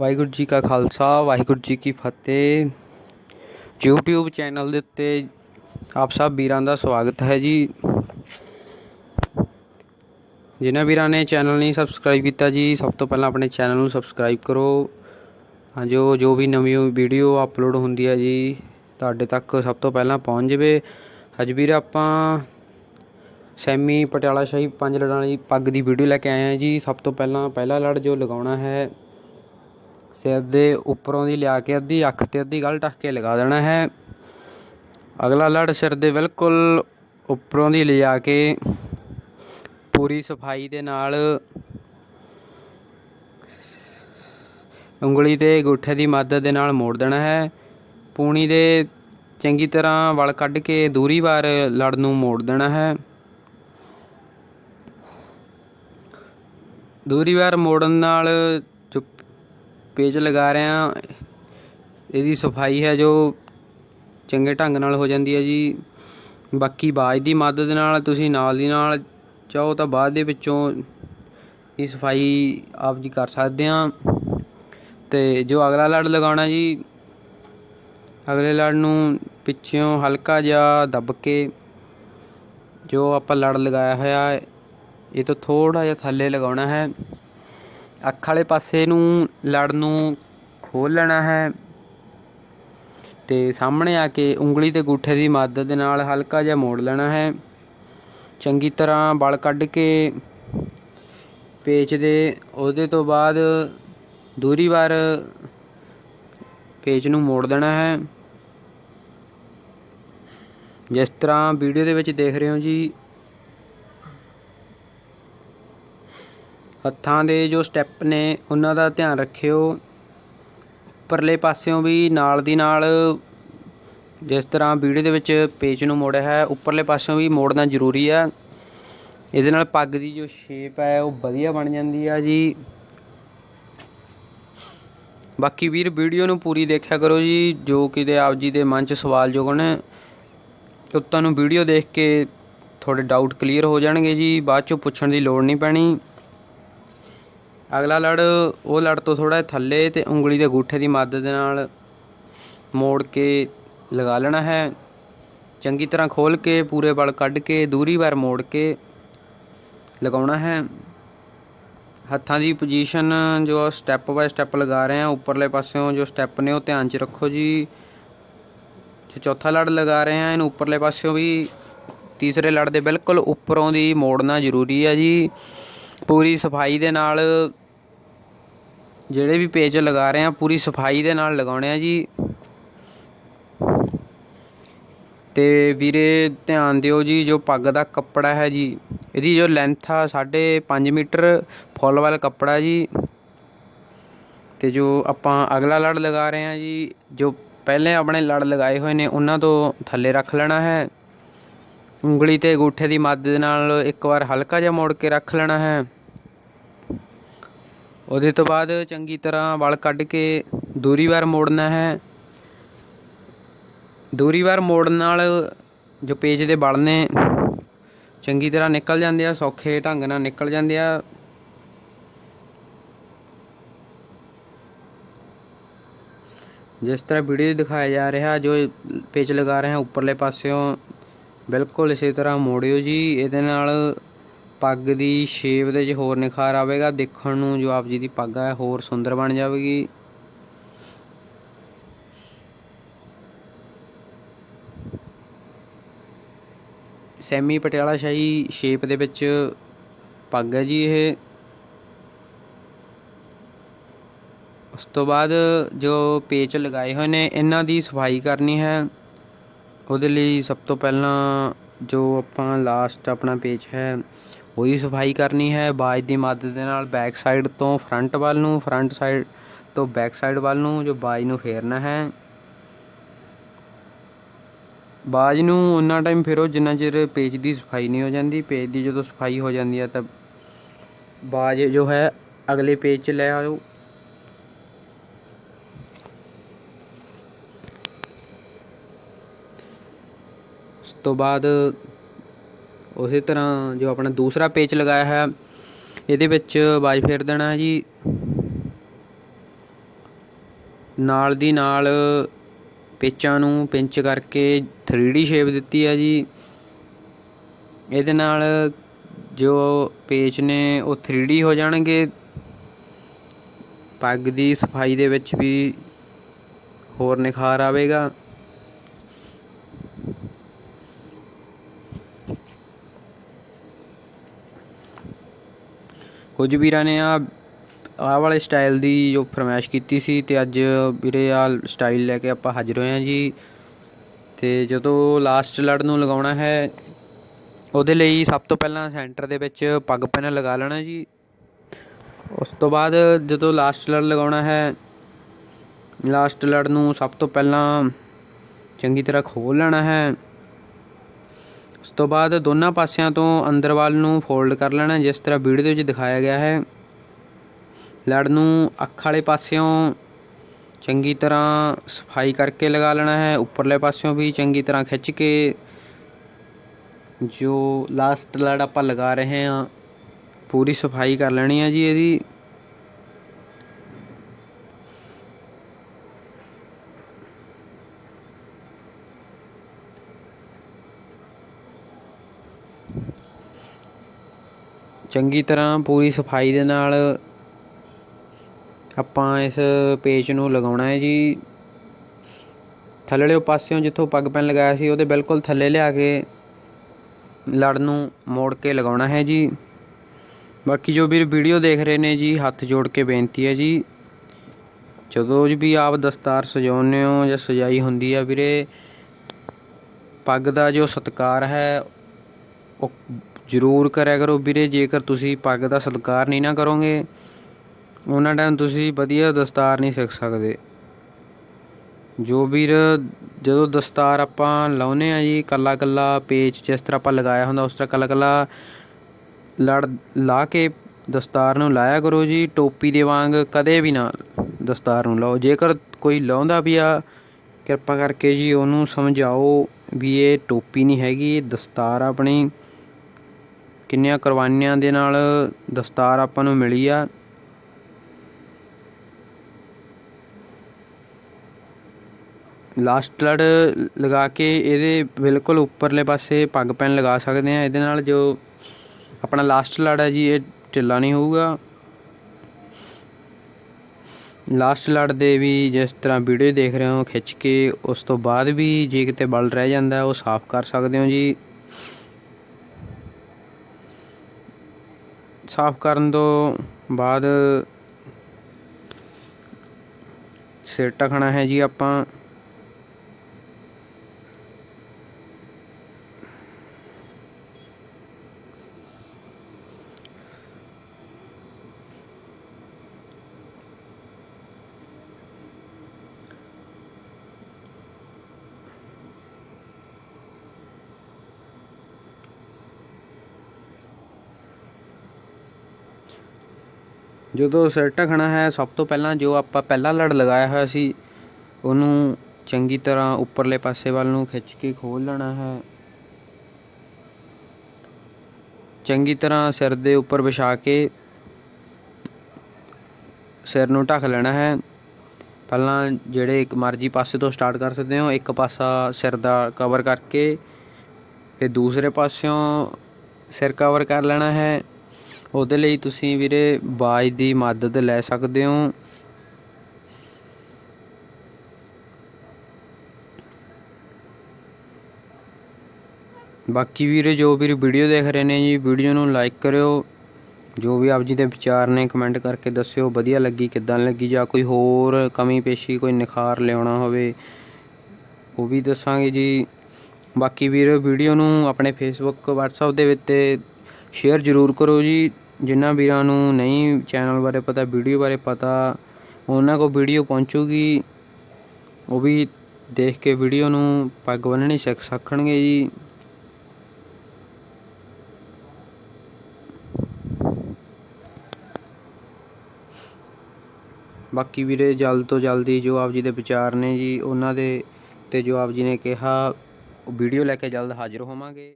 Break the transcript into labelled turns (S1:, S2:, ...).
S1: ਵਾਹਿਗੁਰੂ ਜੀ ਕਾ ਖਾਲਸਾ, ਵਾਹਿਗੁਰੂ ਜੀ ਕੀ ਫਤਿਹ। YouTube channel ਦੇ ਉੱਤੇ ਆਪ ਸਭ ਵੀਰਾਂ ਦਾ ਸਵਾਗਤ ਹੈ ਜੀ। ਜਿਨ੍ਹਾਂ ਵੀਰਾਂ ਨੇ ਚੈਨਲ ਨਹੀਂ ਸਬਸਕ੍ਰਾਈਬ ਕੀਤਾ ਜੀ, ਸਭ ਤੋਂ ਪਹਿਲਾਂ ਆਪਣੇ ਚੈਨਲ ਨੂੰ ਸਬਸਕ੍ਰਾਈਬ ਕਰੋ। ਹਾਂ ਜੋ ਜੋ ਵੀ ਨਵੀਂ ਵੀਡੀਓ ਅਪਲੋਡ ਹੁੰਦੀ ਹੈ ਜੀ, ਤੁਹਾਡੇ ਤੱਕ ਸਭ ਤੋਂ ਪਹਿਲਾਂ ਪਹੁੰਚ ਜਾਵੇ। ਅੱਜ ਵੀਰ ਆਪਾਂ ਸੈਮੀ ਪਟਿਆਲਾ ਸ਼ਾਹੀ ਪੰਜ ਲੜਾਂ ਵਾਲੀ ਪੱਗ ਦੀ ਵੀਡੀਓ ਲੈ ਕੇ ਆਏ ਹਾਂ ਜੀ। ਸਭ ਤੋਂ ਪਹਿਲਾਂ, ਪਹਿਲਾ ਲੜ ਜੋ ਲਗਾਉਣਾ ਹੈ ਸਿਰ ਦੇ ਉੱਪਰੋਂ ਦੀ ਲਿਆ ਕੇ ਅੱਧੀ ਅੱਖ ਤੇ ਅੱਧੀ ਗਲ ਢੱਕ ਕੇ ਲਗਾ ਦੇਣਾ ਹੈ। ਅਗਲਾ ਲੜ ਸਿਰ ਦੇ ਬਿਲਕੁਲ ਉੱਪਰੋਂ ਦੀ ਲਿਜਾ ਕੇ ਪੂਰੀ ਸਫ਼ਾਈ ਦੇ ਨਾਲ ਉਂਗਲੀ ਤੇ ਅੰਗੂਠੇ ਦੀ ਮਦਦ ਦੇ ਨਾਲ ਮੋੜ ਦੇਣਾ ਹੈ। ਪੂਣੀ ਦੇ ਚੰਗੀ ਤਰ੍ਹਾਂ ਵਲ ਕੱਢ ਕੇ ਦੂਰੀ ਵਾਰ ਲੜ ਨੂੰ ਮੋੜ ਦੇਣਾ ਹੈ। ਦੂਰੀ ਵਾਰ ਮੋੜਨ ਨਾਲ ਜੋ ਪੇਜ ਲਗਾ ਰਹੇ ਹਾਂ। ਇਹਦੀ ਸਫ਼ਾਈ ਹੈ ਜੋ ਚੰਗੇ ਢੰਗ ਨਾਲ ਹੋ ਜਾਂਦੀ ਹੈ ਜੀ। ਬਾਕੀ ਬਾਜ ਦੀ ਮਦਦ ਨਾਲ, ਤੁਸੀਂ ਨਾਲ ਦੀ ਨਾਲ ਚਾਹੋ ਤਾਂ ਬਾਅਦ ਦੇ ਵਿੱਚੋਂ ਇਹ ਸਫ਼ਾਈ ਆਪ ਜੀ ਕਰ ਸਕਦੇ ਹਾਂ। ਤੇ ਜੋ ਅਗਲਾ ਲੜ ਲਗਾਉਣਾ ਜੀ, ਅਗਲੇ ਲੜ ਨੂੰ ਪਿੱਛੋਂ ਹਲਕਾ ਜਿਹਾ ਦੱਬ ਕੇ ਜੋ ਆਪਾਂ ਲੜ ਲਗਾਇਆ ਹੋਇਆ, ਇਹ ਤੋਂ ਥੋੜਾ ਜਿਹਾ ਥੱਲੇ ਲਗਾਉਣਾ ਹੈ। ਅੱਖ ਵਾਲੇ ਪਾਸੇ ਨੂੰ ਲੜ ਨੂੰ ਖੋਲ ਲੈਣਾ ਹੈ ਤੇ ਸਾਹਮਣੇ ਆ ਕੇ ਉਂਗਲੀ ਤੇ ਗੂਠੇ ਦੀ ਮਦਦ ਦੇ ਨਾਲ ਹਲਕਾ ਜਿਹਾ ਮੋੜ ਲੈਣਾ ਹੈ। ਚੰਗੀ ਤਰ੍ਹਾਂ ਬਲ ਕੱਢ ਕੇ ਪੇਚ ਦੇ, ਉਹਦੇ ਤੋਂ ਬਾਅਦ ਦੂਰੀ ਵਾਰ ਪੇਚ ਨੂੰ ਮੋੜ ਦੇਣਾ ਹੈ। ਜਿਸ ਤਰ੍ਹਾਂ ਵੀਡੀਓ ਦੇ ਵਿੱਚ ਦੇਖ ਰਹੇ ਹੋ ਜੀ ਹੱਥਾਂ ਦੇ ਜੋ ਸਟੈਪ ਨੇ, ਉਹਨਾਂ ਦਾ ਧਿਆਨ ਰੱਖਿਓ। ਉੱਪਰਲੇ ਪਾਸਿਓਂ ਵੀ ਨਾਲ ਦੀ ਨਾਲ ਜਿਸ ਤਰ੍ਹਾਂ ਵੀਡੀਓ ਦੇ ਵਿੱਚ ਪੇਚ ਨੂੰ ਮੋੜਿਆ ਹੈ, ਉੱਪਰਲੇ ਪਾਸਿਓਂ ਵੀ ਮੋੜਨਾ ਜ਼ਰੂਰੀ ਆ ਇਹਦੇ ਨਾਲ ਪੱਗ ਦੀ ਜੋ ਸ਼ੇਪ ਹੈ, ਉਹ ਵਧੀਆ ਬਣ ਜਾਂਦੀ ਆ ਜੀ। ਬਾਕੀ ਵੀਰ, ਵੀਡੀਓ ਨੂੰ ਪੂਰੀ ਦੇਖਿਆ ਕਰੋ ਜੀ, ਜੋ ਕਿਤੇ ਆਪ ਜੀ ਦੇ ਮਨ 'ਚ ਸਵਾਲ ਜੋ ਤੇ ਤੁਹਾਨੂੰ ਵੀਡੀਓ ਦੇਖ ਕੇ ਤੁਹਾਡੇ ਡਾਊਟ ਕਲੀਅਰ ਹੋ ਜਾਣਗੇ ਜੀ। ਬਾਅਦ 'ਚੋਂ ਪੁੱਛਣ ਦੀ ਲੋੜ ਨਹੀਂ ਪੈਣੀ। ਅਗਲਾ ਲੜ, ਉਹ ਲੜ ਤੋਂ ਥੋੜਾ ਥੱਲੇ ਤੇ ਉਂਗਲੀ ਦੇ ਗੂਠੇ ਦੀ ਮਦਦ ਨਾਲ ਮੋੜ ਕੇ ਲਗਾ ਲੈਣਾ ਹੈ। ਚੰਗੀ ਤਰ੍ਹਾਂ ਖੋਲ ਕੇ, ਪੂਰੇ ਵਲ ਕੱਢ ਕੇ, ਦੂਰੀ ਵਾਰ ਮੋੜ ਕੇ ਲਗਾਉਣਾ ਹੈ। ਹੱਥਾਂ ਦੀ ਪੋਜੀਸ਼ਨ ਜੋ ਸਟੈਪ ਬਾਏ ਸਟੈਪ ਲਗਾ ਰਹੇ ਹਾਂ। ਉੱਪਰਲੇ ਪਾਸਿਓਂ ਜੋ ਸਟੈਪ ਨੇ, ਉਹ ਧਿਆਨ 'ਚ ਰੱਖੋ ਜੀ। ਜੋ ਚੌਥਾ ਲੜ ਲਗਾ ਰਹੇ ਹਾਂ। ਇਹਨੂੰ ਉੱਪਰਲੇ ਪਾਸਿਓਂ ਵੀ ਤੀਸਰੇ ਲੜ ਦੇ ਬਿਲਕੁਲ ਉੱਪਰੋਂ ਦੀ ਮੋੜਨਾ ਜ਼ਰੂਰੀ ਹੈ ਜੀ। ਪੂਰੀ ਸਫ਼ਾਈ ਦੇ ਨਾਲ ਜਿਹੜੇ ਵੀ ਪੇਜ ਲਗਾ ਰਹੇ ਆ ਪੂਰੀ ਸਫ਼ਾਈ ਦੇ ਨਾਲ ਲਗਾਉਣੇ ਆ ਜੀ। ਤੇ ਵੀਰੇ ਧਿਆਨ ਦਿਓ ਜੀ, ਜੋ ਪੱਗ ਦਾ ਕੱਪੜਾ ਹੈ ਜੀ, ਇਹਦੀ ਜੋ ਲੈਂਥ ਆ 5.5 ਮੀਟਰ ਫੁੱਲ ਵਾਲਾ ਕੱਪੜਾ ਜੀ। ਤੇ ਜੋ ਆਪਾਂ ਅਗਲਾ ਲੜ ਲਗਾ ਰਹੇ ਆ ਜੀ, ਜੋ ਪਹਿਲੇ ਆਪਣੇ ਲੜ ਲਗਾਏ ਹੋਏ ਨੇ, ਉਹਨਾਂ ਤੋਂ ਥੱਲੇ ਰੱਖ ਲੈਣਾ ਹੈ। ਉਂਗਲੀ ਤੇ ਅੰਗੂਠੇ ਦੀ ਮਦਦ ਨਾਲ ਇੱਕ ਵਾਰ ਹਲਕਾ ਜਿਹਾ ਮੋੜ ਕੇ ਰੱਖ ਲੈਣਾ ਹੈ। ਉਹਦੇ ਤੋਂ ਬਾਅਦ ਚੰਗੀ ਤਰ੍ਹਾਂ ਵਲ ਕੱਢ ਕੇ ਦੂਰੀ ਵਾਰ ਮੋੜਨਾ ਹੈ। ਦੂਰੀ ਵਾਰ ਮੋੜਨ ਨਾਲ ਜੋ ਪੇਜ ਦੇ ਵਲ ਨੇ ਚੰਗੀ ਤਰ੍ਹਾਂ ਨਿਕਲ ਜਾਂਦੇ ਆ, ਸੌਖੇ ਢੰਗ ਨਾਲ ਨਿਕਲ ਜਾਂਦੇ ਆ। ਜਿਸ ਤਰ੍ਹਾਂ ਵੀਡੀਓ ਦਿਖਾਇਆ ਜਾ ਰਿਹਾ, ਜੋ ਪੇਚ ਲਗਾ ਰਹੇ ਹਾਂ, ਉੱਪਰਲੇ ਪਾਸਿਓਂ, ਬਿਲਕੁਲ ਇਸੇ ਤਰ੍ਹਾਂ ਮੋੜਿਓ ਜੀ। ਇਹਦੇ ਨਾਲ ਪੱਗ ਦੀ ਸ਼ੇਪ ਦੇ 'ਚ ਹੋਰ ਨਿਖਾਰ ਆਵੇਗਾ, ਦੇਖਣ ਨੂੰ ਜੋ ਆਪ ਜੀ ਦੀ ਪੱਗ ਹੈ ਹੋਰ ਸੁੰਦਰ ਬਣ ਜਾਵੇਗੀ। ਸੈਮੀ ਪਟਿਆਲਾ ਸ਼ਾਹੀ ਸ਼ੇਪ ਦੇ ਵਿੱਚ ਪੱਗ ਹੈ ਜੀ ਇਹ। ਉਸ ਤੋਂ ਬਾਅਦ ਜੋ ਪੇਚ ਲਗਾਏ ਹੋਏ ਨੇ, ਇਹਨਾਂ ਦੀ ਸਫ਼ਾਈ ਕਰਨੀ ਹੈ। ਉਹਦੇ ਲਈ ਸਭ ਤੋਂ ਪਹਿਲਾਂ ਜੋ ਆਪਾਂ ਲਾਸਟ ਆਪਣਾ ਪੇਚ ਹੈ ਉਹਦੀ ਸਫ਼ਾਈ ਕਰਨੀ ਹੈ। ਬਾਜ ਦੀ ਮਦਦ ਦੇ ਨਾਲ ਬੈਕ ਸਾਈਡ ਤੋਂ ਫਰੰਟ ਵੱਲ ਨੂੰ ਫਰੰਟ ਸਾਈਡ ਤੋਂ ਬੈਕ ਸਾਈਡ ਵੱਲ ਨੂੰ ਜੋ ਬਾਜ ਨੂੰ ਫੇਰਨਾ ਹੈ। ਬਾਜ ਨੂੰ ਉਨਾ ਟਾਈਮ ਫੇਰੋ ਜਿੰਨਾ ਚਿਰ ਪੇਜ ਦੀ ਸਫ਼ਾਈ ਨਹੀਂ ਹੋ ਜਾਂਦੀ। ਪੇਜ ਦੀ ਜਦੋਂ ਸਫ਼ਾਈ ਹੋ ਜਾਂਦੀ ਹੈ ਤਾਂ ਬਾਜ ਜੋ ਹੈ ਅਗਲੇ ਪੇਜ 'ਚ ਲੈ ਆਓ। ਉਸ ਤੋਂ ਬਾਅਦ ਉਸੇ ਤਰ੍ਹਾਂ ਜੋ ਆਪਣਾ ਦੂਸਰਾ ਪੇਚ ਲਗਾਇਆ ਹੈ ਇਹਦੇ ਵਿੱਚ ਬਾਜ ਫੇਰ ਦੇਣਾ ਹੈ ਜੀ। ਨਾਲ ਦੀ ਨਾਲ ਪੇਚਾਂ ਨੂੰ ਪਿੰਚ ਕਰਕੇ 3D ਸ਼ੇਪ ਦਿੱਤੀ ਹੈ ਜੀ। ਇਹਦੇ ਨਾਲ ਜੋ ਪੇਚ ਨੇ ਉਹ 3D ਹੋ ਜਾਣਗੇ। ਪੱਗ ਦੀ ਸਫ਼ਾਈ ਦੇ ਵਿੱਚ ਵੀ ਹੋਰ ਨਿਖਾਰ ਆਵੇਗਾ। ਕੁਝ ਵੀਰਾਂ ਨੇ ਆ ਆਹ ਵਾਲੇ ਸਟਾਈਲ ਦੀ ਜੋ ਫਰਮਾਇਸ਼ ਕੀਤੀ ਸੀ ਤੇ ਅੱਜ ਵੀਰੇ ਆ ਸਟਾਈਲ ਲੈ ਕੇ ਆਪਾਂ ਹਾਜ਼ਰ ਹੋਏ ਹਾਂ ਜੀ। ਤੇ ਜਦੋਂ ਲਾਸਟ ਲੜ ਨੂੰ ਲਗਾਉਣਾ ਹੈ, ਉਹਦੇ ਲਈ ਸਭ ਤੋਂ ਪਹਿਲਾਂ ਸੈਂਟਰ ਦੇ ਵਿੱਚ ਪੱਗ ਪੈਨ ਲਗਾ ਲੈਣਾ ਜੀ। ਉਸ ਤੋਂ ਬਾਅਦ ਜਦੋਂ ਲਾਸਟ ਲੜ ਲਗਾਉਣਾ ਹੈ, ਲਾਸਟ ਲੜ ਨੂੰ ਸਭ ਤੋਂ ਪਹਿਲਾਂ ਚੰਗੀ ਤਰ੍ਹਾਂ ਖੋਲ ਲੈਣਾ ਹੈ। ਉਸ ਤੋਂ ਬਾਅਦ ਦੋਨਾਂ ਪਾਸਿਆਂ ਤੋਂ ਅੰਦਰ ਵੱਲ ਨੂੰ ਫੋਲਡ ਕਰ ਲੈਣਾ, ਜਿਸ ਤਰ੍ਹਾਂ ਵੀਡੀਓ ਦੇ ਵਿੱਚ ਦਿਖਾਇਆ ਗਿਆ ਹੈ। ਲੜ ਨੂੰ ਅੱਖ ਵਾਲੇ ਪਾਸਿਓਂ ਚੰਗੀ ਤਰ੍ਹਾਂ ਸਫ਼ਾਈ ਕਰਕੇ ਲਗਾ ਲੈਣਾ ਹੈ। ਉੱਪਰਲੇ ਪਾਸਿਓਂ ਵੀ ਚੰਗੀ ਤਰ੍ਹਾਂ ਖਿੱਚ ਕੇ ਜੋ ਲਾਸਟ ਲੜ ਆਪਾਂ ਲਗਾ ਰਹੇ ਹਾਂ, ਪੂਰੀ ਸਫ਼ਾਈ ਕਰ ਲੈਣੀ ਹੈ ਜੀ ਇਹਦੀ। ਚੰਗੀ ਤਰ੍ਹਾਂ ਪੂਰੀ ਸਫ਼ਾਈ ਦੇ ਨਾਲ ਆਪਾਂ ਇਸ ਪੇਚ ਨੂੰ ਲਗਾਉਣਾ ਹੈ ਜੀ। ਥੱਲੜੇ ਪਾਸਿਓਂ ਜਿੱਥੋਂ ਪੱਗ ਪੈਨ ਲਗਾਇਆ ਸੀ, ਉਹਦੇ ਬਿਲਕੁਲ ਥੱਲੇ ਲਿਆ ਕੇ ਲੜ ਨੂੰ ਮੋੜ ਕੇ ਲਗਾਉਣਾ ਹੈ ਜੀ। ਬਾਕੀ ਜੋ ਵੀਰ ਵੀਡੀਓ ਦੇਖ ਰਹੇ ਨੇ ਜੀ, ਹੱਥ ਜੋੜ ਕੇ ਬੇਨਤੀ ਹੈ ਜੀ। ਜਦੋਂ ਵੀ ਆਪ ਦਸਤਾਰ ਸਜਾਉਂਦੇ ਹੋ ਜਾਂ ਸਜਾਈ ਹੁੰਦੀ ਆ ਵੀਰੇ, ਪੱਗ ਦਾ ਜੋ ਸਤਕਾਰ ਹੈ, ਉਹ ਜ਼ਰੂਰ ਕਰਿਆ ਕਰੋ ਵੀਰੇ, ਜੇਕਰ ਤੁਸੀਂ ਪੱਗ ਦਾ ਸਤਿਕਾਰ ਨਹੀਂ ਨਾ ਕਰੋਗੇ, ਉਹਨਾਂ ਟਾਈਮ ਤੁਸੀਂ ਵਧੀਆ ਦਸਤਾਰ ਨਹੀਂ ਸਿੱਖ ਸਕਦੇ। ਜੋ ਵੀਰ, ਜਦੋਂ ਦਸਤਾਰ ਆਪਾਂ ਲਾਉਨੇ ਆ ਜੀ ਕੱਲਾ ਕੱਲਾ ਪੇਚ ਜਿਸ ਤਰ੍ਹਾਂ ਆਪਾਂ ਲਗਾਇਆ ਹੁੰਦਾ, ਉਸ ਤਰ੍ਹਾਂ ਕੱਲਾ ਕੱਲਾ ਲੜ, ਲਾ ਕੇ ਦਸਤਾਰ ਨੂੰ ਲਾਇਆ ਕਰੋ ਜੀ, ਟੋਪੀ ਦੇ ਵਾਂਗ ਕਦੇ ਵੀ ਨਾ ਦਸਤਾਰ ਨੂੰ ਲਾਓ। ਜੇਕਰ ਕੋਈ ਲਾਉਂਦਾ ਵੀ ਆ, ਕਿਰਪਾ ਕਰਕੇ ਜੀ ਉਹਨੂੰ ਸਮਝਾਓ ਵੀ ਇਹ ਟੋਪੀ ਨਹੀਂ ਹੈਗੀ, ਇਹ ਦਸਤਾਰ ਆਪਣੀ। ਕਿੰਨੀਆਂ ਕੁਰਬਾਨੀਆਂ ਦੇ ਨਾਲ ਦਸਤਾਰ ਆਪਾਂ ਨੂੰ ਮਿਲੀ ਆ? ਲਾਸਟ ਲੜ ਲਗਾ ਕੇ ਇਹਦੇ ਬਿਲਕੁਲ ਉੱਪਰਲੇ ਪਾਸੇ ਪੱਗ ਪੈਨ ਲਗਾ ਸਕਦੇ ਆ। ਇਹਦੇ ਨਾਲ ਜੋ ਆਪਣਾ ਲਾਸਟ ਲੜ ਹੈ ਜੀ, ਇਹ ਢਿੱਲਾ ਨਹੀਂ ਹੋਊਗਾ। ਲਾਸਟ ਲੜ ਦੇ ਵੀ ਜਿਸ ਤਰ੍ਹਾਂ ਵੀਡੀਓ ਦੇਖ ਰਹੇ ਹੋ, ਖਿੱਚ ਕੇ, ਉਸ ਤੋਂ ਬਾਅਦ ਵੀ ਜੇ ਕਿਤੇ ਬਲ ਰਹਿ ਜਾਂਦਾ, ਉਹ ਸਾਫ਼ ਕਰ ਸਕਦੇ ਹੋ ਜੀ। ਸਾਫ਼ ਕਰਨ ਤੋਂ ਬਾਅਦ ਸਿਰ ਟਖਣਾ ਹੈ ਜੀ ਆਪਾਂ। ਜਦੋਂ ਸਿਰ ਢੱਕਣਾ ਹੈ, ਸਭ ਤੋਂ ਪਹਿਲਾਂ ਜੋ ਆਪਾਂ ਪਹਿਲਾਂ ਲੜ ਲਗਾਇਆ ਹੋਇਆ ਸੀ, ਉਹਨੂੰ ਚੰਗੀ ਤਰ੍ਹਾਂ ਉੱਪਰਲੇ ਪਾਸੇ ਵੱਲ ਨੂੰ ਖਿੱਚ ਕੇ ਖੋਲ ਲੈਣਾ ਹੈ। ਚੰਗੀ ਤਰ੍ਹਾਂ ਸਿਰ ਦੇ ਉੱਪਰ ਵਿਛਾ ਕੇ ਸਿਰ ਨੂੰ ਢੱਕ ਲੈਣਾ ਹੈ। ਪਹਿਲਾਂ ਜਿਹੜੇ ਇੱਕ ਮਰਜ਼ੀ ਪਾਸੇ ਤੋਂ ਸਟਾਰਟ ਕਰ ਸਕਦੇ ਹੋ, ਇੱਕ ਪਾਸਾ ਸਿਰ ਦਾ ਕਵਰ ਕਰਕੇ, ਫਿਰ ਦੂਸਰੇ ਪਾਸਿਓਂ ਸਿਰ ਕਵਰ ਕਰ ਲੈਣਾ ਹੈ। ਉਹਦੇ ਲਈ ਤੁਸੀਂ ਵੀਰੇ ਬਾਜ ਦੀ ਮਦਦ ਲੈ ਸਕਦੇ ਹੋ। ਬਾਕੀ ਵੀਰੇ ਜੋ ਵੀਰ ਵੀਡੀਓ ਦੇਖ ਰਹੇ ਨੇ ਜੀ, ਵੀਡੀਓ ਨੂੰ ਲਾਈਕ ਕਰਿਓ। ਜੋ ਵੀ ਆਪ ਜੀ ਦੇ ਵਿਚਾਰ ਨੇ ਕਮੈਂਟ ਕਰਕੇ ਦੱਸਿਓ, ਵਧੀਆ ਲੱਗੀ, ਕਿੱਦਾਂ ਲੱਗੀ, ਜਾਂ ਕੋਈ ਹੋਰ ਕਮੀ ਪੇਸ਼ੀ, ਕੋਈ ਨਿਖਾਰ ਲਿਆਉਣਾ ਹੋਵੇ, ਉਹ ਵੀ ਦੱਸਾਂਗੇ ਜੀ। ਬਾਕੀ ਵੀਰ ਵੀਡੀਓ ਨੂੰ ਆਪਣੇ ਫੇਸਬੁੱਕ WhatsApp ਦੇ ਵਿੱਚ ਸ਼ੇਅਰ ਜ਼ਰੂਰ ਕਰੋ ਜੀ। ਜਿਨ੍ਹਾਂ ਵੀਰਾਂ ਨੂੰ ਨਹੀਂ ਚੈਨਲ ਬਾਰੇ ਪਤਾ ਵੀਡੀਓ ਬਾਰੇ ਪਤਾ, ਉਹਨਾਂ ਕੋ ਵੀਡੀਓ ਪਹੁੰਚੂਗੀ। ਉਹ ਵੀ ਦੇਖ ਕੇ ਵੀਡੀਓ ਨੂੰ ਪੱਗ ਬੰਨਣੀ ਸਿੱਖ ਸਕਣਗੇ ਜੀ। ਬਾਕੀ ਵੀਰੇ, ਜਲਦ ਤੋਂ ਜਲਦੀ ਜੋ ਆਪ ਜੀ ਦੇ ਵਿਚਾਰ ਨੇ ਜੀ, ਉਹਨਾਂ ਦੇ ਤੇ ਜੋ ਆਪ ਜੀ ਨੇ ਕਿਹਾ ਵੀਡੀਓ ਲੈ ਕੇ ਜਲਦ ਹਾਜ਼ਰ ਹੋਵਾਂਗੇ।